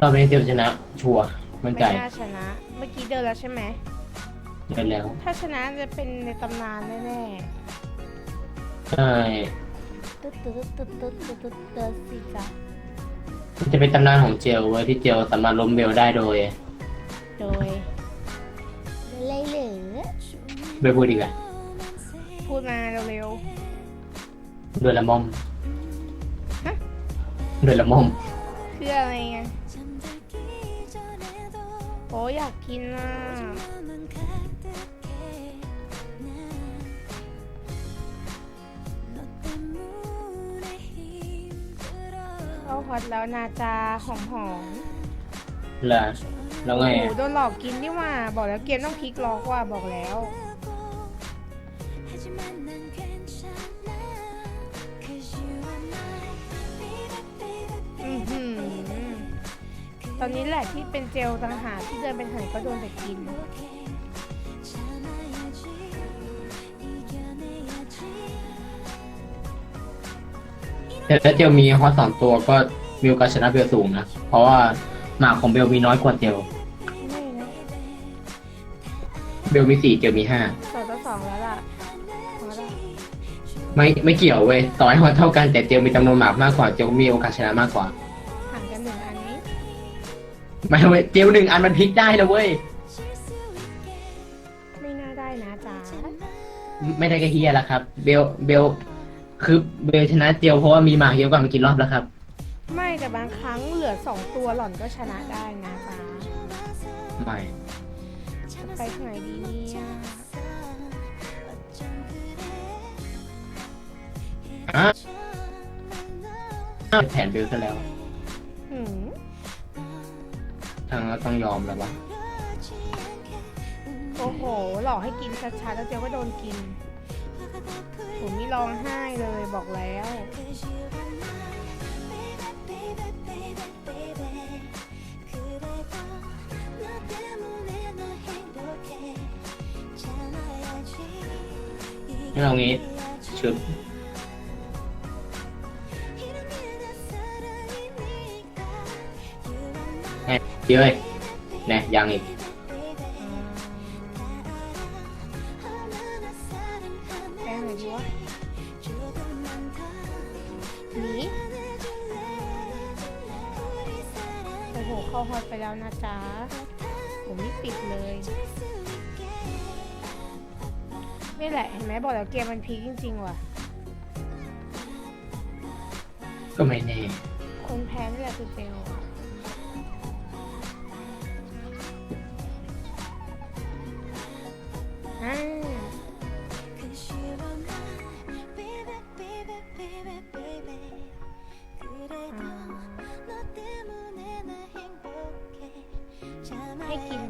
เราเป็นเดียวชนะ ชัวร์มั่นไม่ใจน่าชนะ เมื่อกี้เดินแล้วใช่ไหม เดินแล้วถ้าชนะจะเป็นในตำนานแน่ใช่ๆตึ๊ดตึ๊ดตึ๊ดตึ๊ดตึ๊ดตึ๊ดเดินสิจ้ะมันจะเป็นตำนานของเจลเว้ยที่เจลสามารถล้มเบลได้โดยโดยเลยเหลือเบลพูดดีกว่าพูดมาเร็วโดยละม่อม ฮะ โดยละม่อมๆเพื่ออะไรไงโอ้อยากกินอะเข้าฮอตแล้วนาจาหอมหอมล่ะแล้วโอ้ไงโหอะโดนหลอกกินนี่หว่า บอกแล้วเกมต้องพลิกล็อกว่าบอกแล้วอื ตอนนี้แหละที่เป็นเจลต่างหากที่เดินไปทางไหนก็โดนแต่กิน แต่ถ้าเจลมีฮอตสองตัวก็มีโอกาสชนะเบลสูงนะ เพราะว่าหมากของเบลมีน้อยกว่าเจลไม่นะเบลมีสี่เจลมีห้าสองต่อสองแล้วล่ะพอละไม่ไม่เกี่ยวเว้ยต่อให้ฮอตเท่ากันแต่เจลมีจำนวนหมากมากกว่าเจลมีโอกาสชนะมากกว่า ไม่เว้ยเจลหนึ่งอันมันพลิกได้นะเว้ย ไม่น่าได้นะจ๊ะไม่ได้แค่เฮียแล้วครับ เบลเบลคือเบลชนะเจลเพราะว่ามีหมากเยอะกว่ามากี่รอบแล้วครับ ไม่แต่บางครั้งเหลือสองตัวหล่อนก็ชนะได้นะจ๊ะไม่จะไปทางไหนดีเนี่ยอะแผนเบลซะแล้วางเราต้องยอมแล้ววะโอ้โห หลอกให้กินชัดๆแล้วเจลก็โดนกิน ผมนี่ร้องไห้เลยบอกแล้วงั้นเอางี้ชุด แน่เดี๋ยวเว้ยแน่ยังอีกแป้งไหนดีวะหนีโอ้โห เข้าฮอตไปแล้วนะจ๊ะผมนี่ปิดเลย นี่แหละ เห็นไหมบอกแล้วเกมมันพีคจริงๆว่ะ ก็ไม่แน่ คนแพ้นี่แหละคือเจล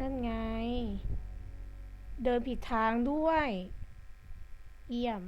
นั่นไง เดินผิดทางด้วย เยี่ยม